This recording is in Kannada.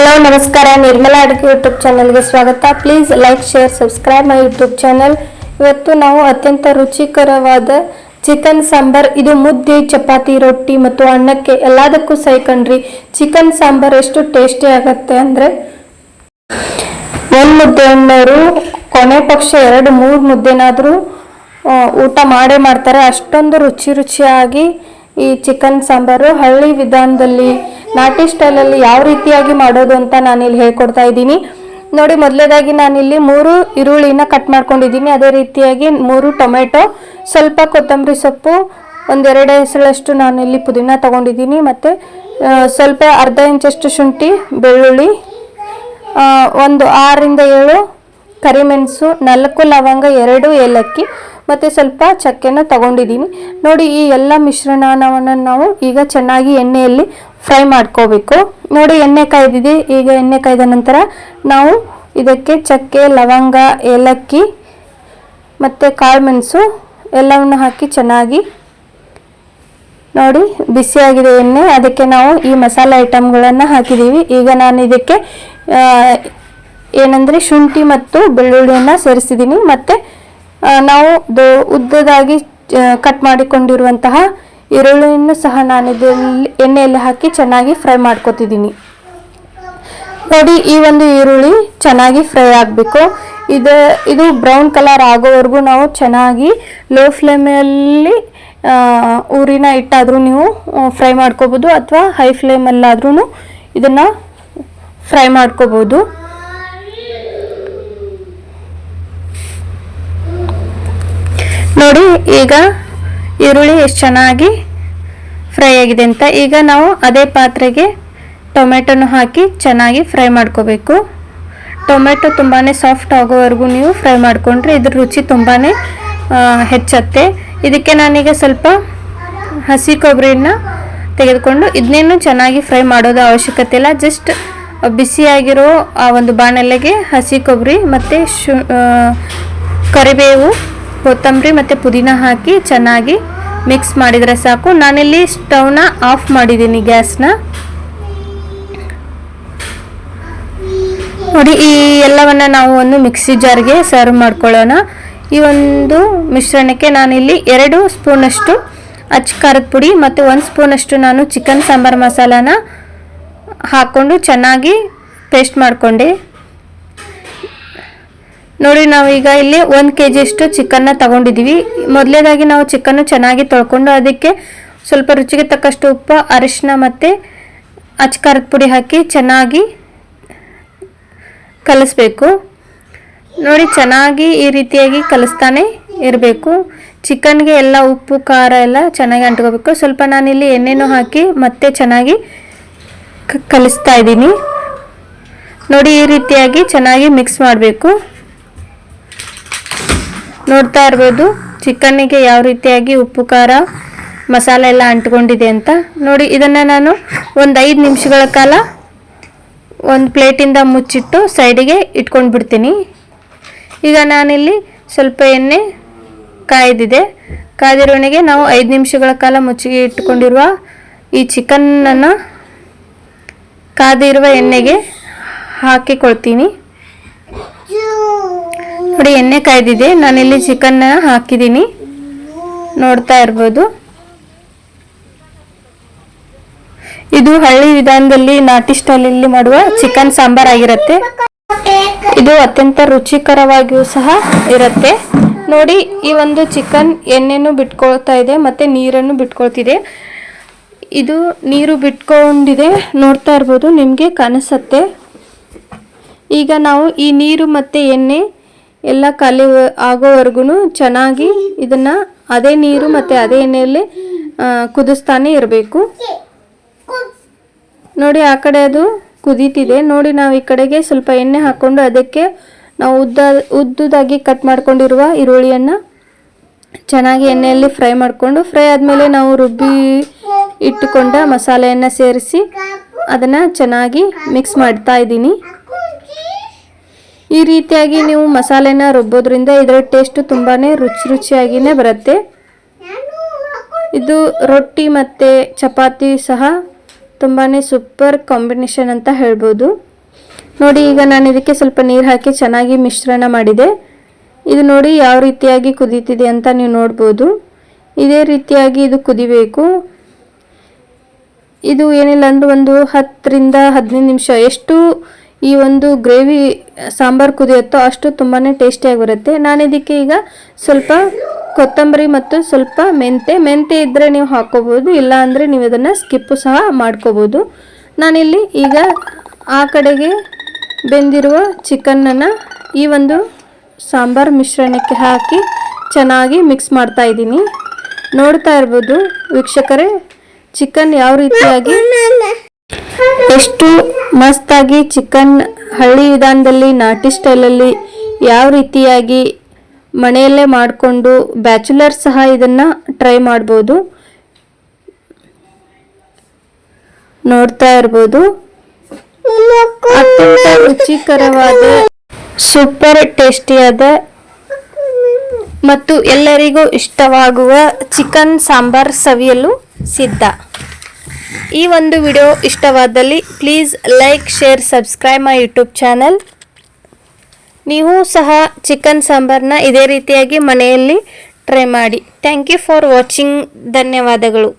ಹಲೋ ನಮಸ್ಕಾರ. ನಿರ್ಮಲಾ ಅಡುಗೆ ಯೂಟ್ಯೂಬ್ ಚಾನಲ್ಗೆ ಸ್ವಾಗತ. Please like share subscribe my YouTube channel ಇವತ್ತು ನಾವು ಅತ್ಯಂತ ರುಚಿಕರವಾದ ಚಿಕನ್ ಸಾಂಬಾರ್, ಇದು ಮುದ್ದೆ, ಚಪಾತಿ, ರೊಟ್ಟಿ ಮತ್ತು ಅನ್ನಕ್ಕೆ ಎಲ್ಲದಕ್ಕೂ ಸೈಕಂಡ್ರಿ. ಚಿಕನ್ ಸಾಂಬಾರ್ ಎಷ್ಟು ಟೇಸ್ಟಿ ಆಗತ್ತೆ ಅಂದರೆ ಒಂದು ಮುದ್ದೆ ಅನ್ನೋರು ಕೊನೆ ಪಕ್ಷ ಎರಡು, ಮೂರು ಮುದ್ದೆನಾದರೂ ಊಟ ಮಾಡೇ ಮಾಡ್ತಾರೆ. ಅಷ್ಟೊಂದು ರುಚಿ ರುಚಿಯಾಗಿ ಈ ಚಿಕನ್ ಸಾಂಬಾರು ಹಳ್ಳಿ ವಿಧಾನದಲ್ಲಿ, ನಾಟಿ ಸ್ಟೈಲಲ್ಲಿ ಯಾವ ರೀತಿಯಾಗಿ ಮಾಡೋದು ಅಂತ ನಾನಿಲ್ಲಿ ಹೇಳ್ಕೊಡ್ತಾ ಇದ್ದೀನಿ. ನೋಡಿ, ಮೊದಲೇದಾಗಿ ನಾನಿಲ್ಲಿ ಮೂರು ಈರುಳ್ಳಿನ ಕಟ್ ಮಾಡ್ಕೊಂಡಿದ್ದೀನಿ. ಅದೇ ರೀತಿಯಾಗಿ ಮೂರು ಟೊಮೆಟೊ, ಸ್ವಲ್ಪ ಕೊತ್ತಂಬರಿ ಸೊಪ್ಪು, ಒಂದೆರಡು ಹೆಸಳಷ್ಟು ನಾನಿಲ್ಲಿ ಪುದೀನ ತಗೊಂಡಿದ್ದೀನಿ. ಮತ್ತು ಸ್ವಲ್ಪ ಅರ್ಧ ಇಂಚಷ್ಟು ಶುಂಠಿ, ಬೆಳ್ಳುಳ್ಳಿ ಒಂದು ಆರರಿಂದ ಏಳು ಕರಿಮೆಣಸು, ನಾಲ್ಕು ಲವಂಗ, ಎರಡು ಏಲಕ್ಕಿ ಮತ್ತು ಸ್ವಲ್ಪ ಚಕ್ಕೆನ ತಗೊಂಡಿದ್ದೀನಿ. ನೋಡಿ ಈ ಎಲ್ಲ ಮಿಶ್ರಣವನ್ನು ನಾವು ಈಗ ಚೆನ್ನಾಗಿ ಎಣ್ಣೆಯಲ್ಲಿ ಫ್ರೈ ಮಾಡ್ಕೋಬೇಕು. ನೋಡಿ ಎಣ್ಣೆ ಕಾಯ್ದಿದೆ. ಈಗ ಎಣ್ಣೆ ಕಾಯ್ದ ನಂತರ ನಾವು ಇದಕ್ಕೆ ಚಕ್ಕೆ, ಲವಂಗ, ಏಲಕ್ಕಿ ಮತ್ತು ಕಾಳುಮೆಣಸು ಎಲ್ಲವನ್ನು ಹಾಕಿ ಚೆನ್ನಾಗಿ ನೋಡಿ ಬಿಸಿಯಾಗಿದೆ ಎಣ್ಣೆ. ಅದಕ್ಕೆ ನಾವು ಈ ಮಸಾಲೆ ಐಟಮ್ಗಳನ್ನು ಹಾಕಿದ್ದೀವಿ. ಈಗ ನಾನು ಇದಕ್ಕೆ ಏನಂದರೆ ಶುಂಠಿ ಮತ್ತು ಬೆಳ್ಳುಳ್ಳಿಯನ್ನು ಸೇರಿಸಿದ್ದೀನಿ. ಮತ್ತು ನಾವು ಉದ್ದದಾಗಿ ಕಟ್ ಮಾಡಿಕೊಂಡಿರುವಂತಹ ಈರುಳ್ಳಿಯನ್ನು ಸಹ ನಾನು ಇದರಲ್ಲಿ ಎಣ್ಣೆಯಲ್ಲಿ ಹಾಕಿ ಚೆನ್ನಾಗಿ ಫ್ರೈ ಮಾಡ್ಕೊತಿದ್ದೀನಿ. ನೋಡಿ, ಈ ಒಂದು ಈರುಳ್ಳಿ ಚೆನ್ನಾಗಿ ಫ್ರೈ ಆಗಬೇಕು. ಇದು ಇದು ಬ್ರೌನ್ ಕಲರ್ ಆಗೋವರೆಗೂ ನಾವು ಚೆನ್ನಾಗಿ ಲೋ ಫ್ಲೇಮಲ್ಲಿ ಊರಿನ ಇಟ್ಟಾದರೂ ನೀವು ಫ್ರೈ ಮಾಡ್ಕೋಬೋದು ಅಥವಾ ಹೈ ಫ್ಲೇಮಲ್ಲಾದ್ರೂ ಇದನ್ನು ಫ್ರೈ ಮಾಡ್ಕೋಬೋದು. ನೋಡಿ, ಈಗ ಈರುಳ್ಳಿ ಎಷ್ಟು ಚೆನ್ನಾಗಿ ಫ್ರೈ ಆಗಿದೆ ಅಂತ. ಈಗ ನಾವು ಅದೇ ಪಾತ್ರೆಗೆ ಟೊಮೆಟೊನು ಹಾಕಿ ಚೆನ್ನಾಗಿ ಫ್ರೈ ಮಾಡ್ಕೋಬೇಕು. ಟೊಮೆಟೊ ತುಂಬಾ ಸಾಫ್ಟ್ ಆಗೋವರೆಗೂ ನೀವು ಫ್ರೈ ಮಾಡಿಕೊಂಡ್ರೆ ಇದ್ರ ರುಚಿ ತುಂಬಾ ಹೆಚ್ಚತ್ತೆ. ಇದಕ್ಕೆ ನಾನೀಗ ಸ್ವಲ್ಪ ಹಸಿ ಕೊಬ್ಬರಿನ ತೆಗೆದುಕೊಂಡು ಇದನ್ನೇನು ಚೆನ್ನಾಗಿ ಫ್ರೈ ಮಾಡೋದು ಅವಶ್ಯಕತೆ ಇಲ್ಲ. ಜಸ್ಟ್ ಬಿಸಿಯಾಗಿರೋ ಆ ಒಂದು ಬಾಣಲೆಗೆ ಹಸಿ ಕೊಬ್ಬರಿ ಮತ್ತು ಶು ಕರಿಬೇವು ಕೊತ್ತಂಬರಿ ಮತ್ತು ಪುದೀನ ಹಾಕಿ ಚೆನ್ನಾಗಿ ಮಿಕ್ಸ್ ಮಾಡಿದರೆ ಸಾಕು. ನಾನಿಲ್ಲಿ ಸ್ಟವ್ನ ಆಫ್ ಮಾಡಿದ್ದೀನಿ ಗ್ಯಾಸ್ನ ನೋಡಿ, ಈ ಎಲ್ಲವನ್ನು ನಾವು ಒಂದು ಮಿಕ್ಸಿ ಜಾರ್ಗೆ ಸರ್ವ್ ಮಾಡ್ಕೊಳ್ಳೋಣ. ಈ ಒಂದು ಮಿಶ್ರಣಕ್ಕೆ ನಾನಿಲ್ಲಿ ಎರಡು ಸ್ಪೂನಷ್ಟು ಅಚ್ಚ ಖಾರದ ಪುಡಿ ಮತ್ತು ಒಂದು ಸ್ಪೂನಷ್ಟು ನಾನು ಚಿಕನ್ ಸಾಂಬಾರು ಮಸಾಲಾನ ಹಾಕ್ಕೊಂಡು ಚೆನ್ನಾಗಿ ಪೇಸ್ಟ್ ಮಾಡಿಕೊಂಡೆ. ನೋಡಿ ನಾವು ಈಗ ಇಲ್ಲಿ ಒಂದು ಕೆ ಜಿಯಷ್ಟು ಚಿಕನ್ನ ತಗೊಂಡಿದ್ದೀವಿ. ಮೊದಲೇದಾಗಿ ನಾವು ಚಿಕನ್ನು ಚೆನ್ನಾಗಿ ತೊಳ್ಕೊಂಡು ಅದಕ್ಕೆ ಸ್ವಲ್ಪ ರುಚಿಗೆ ತಕ್ಕಷ್ಟು ಉಪ್ಪು ಅರಿಶಿನ ಮತ್ತು ಅಚ್ಕಾರದ ಪುಡಿ ಹಾಕಿ ಚೆನ್ನಾಗಿ ಕಲಿಸ್ಬೇಕು. ನೋಡಿ, ಚೆನ್ನಾಗಿ ಈ ರೀತಿಯಾಗಿ ಕಲಿಸ್ತಾನೆ ಇರಬೇಕು. ಚಿಕನ್ಗೆ ಎಲ್ಲ ಉಪ್ಪು, ಖಾರ ಎಲ್ಲ ಚೆನ್ನಾಗಿ ಅಂಟ್ಕೋಬೇಕು. ಸ್ವಲ್ಪ ನಾನಿಲ್ಲಿ ಎಣ್ಣೆನೂ ಹಾಕಿ ಮತ್ತೆ ಚೆನ್ನಾಗಿ ಕಲಿಸ್ತಾ ಇದ್ದೀನಿ. ನೋಡಿ, ಈ ರೀತಿಯಾಗಿ ಚೆನ್ನಾಗಿ ಮಿಕ್ಸ್ ಮಾಡಬೇಕು. ನೋಡ್ತಾ ಇರ್ಬೋದು. ಚಿಕನ್ನಿಗೆ ಯಾವ ರೀತಿಯಾಗಿ ಉಪ್ಪು, ಖಾರ, ಮಸಾಲೆ ಎಲ್ಲ ಅಂಟ್ಕೊಂಡಿದೆ ಅಂತ ನೋಡಿ. ಇದನ್ನು ನಾನು ಒಂದು ಐದು ನಿಮಿಷಗಳ ಕಾಲ ಒಂದು ಪ್ಲೇಟಿಂದ ಮುಚ್ಚಿಟ್ಟು ಸೈಡಿಗೆ ಇಟ್ಕೊಂಡು ಬಿಡ್ತೀನಿ ಈಗ ನಾನಿಲ್ಲಿ ಸ್ವಲ್ಪ ಎಣ್ಣೆ ಕಾಯ್ದಿದೆ. ಕಾದಿರೋನಿಗೆ ನಾವು ಐದು ನಿಮಿಷಗಳ ಕಾಲ ಮುಚ್ಚಿಗೆ ಇಟ್ಕೊಂಡಿರುವ ಈ ಚಿಕನ್ನನ್ನು ಕಾದಿರುವ ಎಣ್ಣೆಗೆ ಹಾಕಿಕೊಳ್ತೀನಿ. ನೋಡಿ ಎಣ್ಣೆ ಕಾಯ್ದಿದೆ. ನಾನಿಲ್ಲಿ ಚಿಕನ್ನ ಹಾಕಿದ್ದೀನಿ ನೋಡ್ತಾ ಇರ್ಬೋದು. ಇದು ಹಳ್ಳಿ ವಿಧಾನದಲ್ಲಿ, ನಾಟಿ ಸ್ಟೈಲಲ್ಲಿ ಮಾಡುವ ಚಿಕನ್ ಸಾಂಬಾರ್ ಆಗಿರುತ್ತೆ ಇದು ಅತ್ಯಂತ ರುಚಿಕರವಾಗಿಯೂ ಸಹ ಇರುತ್ತೆ. ನೋಡಿ, ಈ ಒಂದು ಚಿಕನ್ ಎಣ್ಣೆನೂ ಬಿಟ್ಕೊಳ್ತಾ ಇದೆ, ಮತ್ತೆ ನೀರನ್ನು ಬಿಟ್ಕೊಳ್ತಿದೆ. ಇದು ನೀರು ಬಿಟ್ಕೊಂಡಿದೆ. ನೋಡ್ತಾ ಇರ್ಬೋದು, ನಿಮಗೆ ಕಾಣಿಸುತ್ತೆ. ಈಗ ನಾವು ಈ ನೀರು ಮತ್ತು ಎಣ್ಣೆ ಎಲ್ಲ ಖಾಲಿ ಆಗೋವರೆಗೂ ಚೆನ್ನಾಗಿ ಇದನ್ನು ಅದೇ ನೀರು ಮತ್ತು ಅದೇ ಎಣ್ಣೆಯಲ್ಲಿ ಕುದಿಸ್ತಾನೆ ಇರಬೇಕು. ನೋಡಿ, ಆ ಕಡೆ ಅದು ಕುದೀತಿದೆ. ನೋಡಿ, ನಾವು ಈ ಕಡೆಗೆ ಸ್ವಲ್ಪ ಎಣ್ಣೆ ಹಾಕ್ಕೊಂಡು ಅದಕ್ಕೆ ನಾವು ಉದ್ದ, ಉದ್ದುದಾಗಿ ಕಟ್ ಮಾಡ್ಕೊಂಡಿರುವ ಈರುಳ್ಳಿಯನ್ನು ಚೆನ್ನಾಗಿ ಎಣ್ಣೆಯಲ್ಲಿ ಫ್ರೈ ಮಾಡಿಕೊಂಡು, ಫ್ರೈ ಆದಮೇಲೆ ನಾವು ರುಬ್ಬಿ ಇಟ್ಟುಕೊಂಡ ಮಸಾಲೆಯನ್ನು ಸೇರಿಸಿ ಅದನ್ನು ಚೆನ್ನಾಗಿ ಮಿಕ್ಸ್ ಮಾಡ್ತಾ ಇದ್ದೀನಿ. ಈ ರೀತಿಯಾಗಿ ನೀವು ಮಸಾಲೆನ ರುಬ್ಬೋದ್ರಿಂದ ಇದರ ಟೇಸ್ಟು ತುಂಬಾ ರುಚಿ ರುಚಿಯಾಗಿಯೇ ಬರುತ್ತೆ. ಇದು ರೊಟ್ಟಿ ಮತ್ತು ಚಪಾತಿ ಸಹ ತುಂಬಾ ಸೂಪರ್ ಕಾಂಬಿನೇಷನ್ ಅಂತ ಹೇಳ್ಬೋದು. ನೋಡಿ, ಈಗ ನಾನು ಇದಕ್ಕೆ ಸ್ವಲ್ಪ ನೀರು ಹಾಕಿ ಚೆನ್ನಾಗಿ ಮಿಶ್ರಣ ಮಾಡಿದೆ. ಇದು ನೋಡಿ ಯಾವ ರೀತಿಯಾಗಿ ಕುದೀತಿದೆ ಅಂತ ನೀವು ನೋಡ್ಬೋದು. ಇದೇ ರೀತಿಯಾಗಿ ಇದು ಕುದಿಬೇಕು. ಇದು ಏನಿಲ್ಲ ಅಂದ್ರೆ ಒಂದು ಹತ್ತರಿಂದ ಹದಿನೈದು ನಿಮಿಷ, ಎಷ್ಟು ಈ ಒಂದು ಗ್ರೇವಿ ಸಾಂಬಾರು ಕುದಿಯುತ್ತೋ ಅಷ್ಟು ತುಂಬಾ ಟೇಸ್ಟಿಯಾಗಿ ಬರುತ್ತೆ ನಾನು ಇದಕ್ಕೆ ಈಗ ಸ್ವಲ್ಪ ಕೊತ್ತಂಬರಿ ಮತ್ತು ಸ್ವಲ್ಪ ಮೆಂತೆ ಮೆಂತೆ ಇದ್ದರೆ ನೀವು ಹಾಕ್ಕೋಬೋದು ಇಲ್ಲ ಅಂದರೆ ನೀವು ಇದನ್ನು ಸ್ಕಿಪ್ಪು ಸಹ ಮಾಡ್ಕೋಬೋದು. ನಾನಿಲ್ಲಿ ಈಗ ಆ ಕಡೆಗೆ ಬೆಂದಿರುವ ಚಿಕನ್ನನ್ನು ಈ ಒಂದು ಸಾಂಬಾರು ಮಿಶ್ರಣಕ್ಕೆ ಹಾಕಿ ಚೆನ್ನಾಗಿ ಮಿಕ್ಸ್ ಮಾಡ್ತಾ ಇದ್ದೀನಿ. ನೋಡ್ತಾ ಇರ್ಬೋದು ವೀಕ್ಷಕರೇ ಚಿಕನ್ ಯಾವ ರೀತಿಯಾಗಿ ಎಷ್ಟು ಮಸ್ತಾಗಿ ಚಿಕನ್ ಹಳ್ಳಿ ವಿಧಾನದಲ್ಲಿ, ನಾಟಿ ಸ್ಟೈಲಲ್ಲಿ ಯಾವ ರೀತಿಯಾಗಿ ಮನೆಯಲ್ಲೇ ಮಾಡಿಕೊಂಡು ಬ್ಯಾಚುಲರ್ ಸಹ ಇದನ್ನು ಟ್ರೈ ಮಾಡ್ಬೋದು. ನೋಡ್ತಾ ಇರ್ಬೋದು. ಅತ್ಯಂತ ರುಚಿಕರವಾದ, ಸೂಪರ್ ಟೇಸ್ಟಿಯಾದ ಮತ್ತು ಎಲ್ಲರಿಗೂ ಇಷ್ಟವಾಗುವ ಚಿಕನ್ ಸಾಂಬಾರ್ ಸವಿಯಲು ಸಿದ್ಧ. ಈ ಒಂದು ವಿಡಿಯೋ ಇಷ್ಟವಾದಲ್ಲಿ please like share subscribe my YouTube channel ನೀವು ಸಹ ಚಿಕನ್ ಸಾಂಬಾರನ್ನ ಇದೇ ರೀತಿಯಾಗಿ ಮನೆಯಲ್ಲಿ ಟ್ರೈ ಮಾಡಿ. ಥ್ಯಾಂಕ್ ಯು ಫಾರ್ ವಾಚಿಂಗ್ ಧನ್ಯವಾದಗಳು.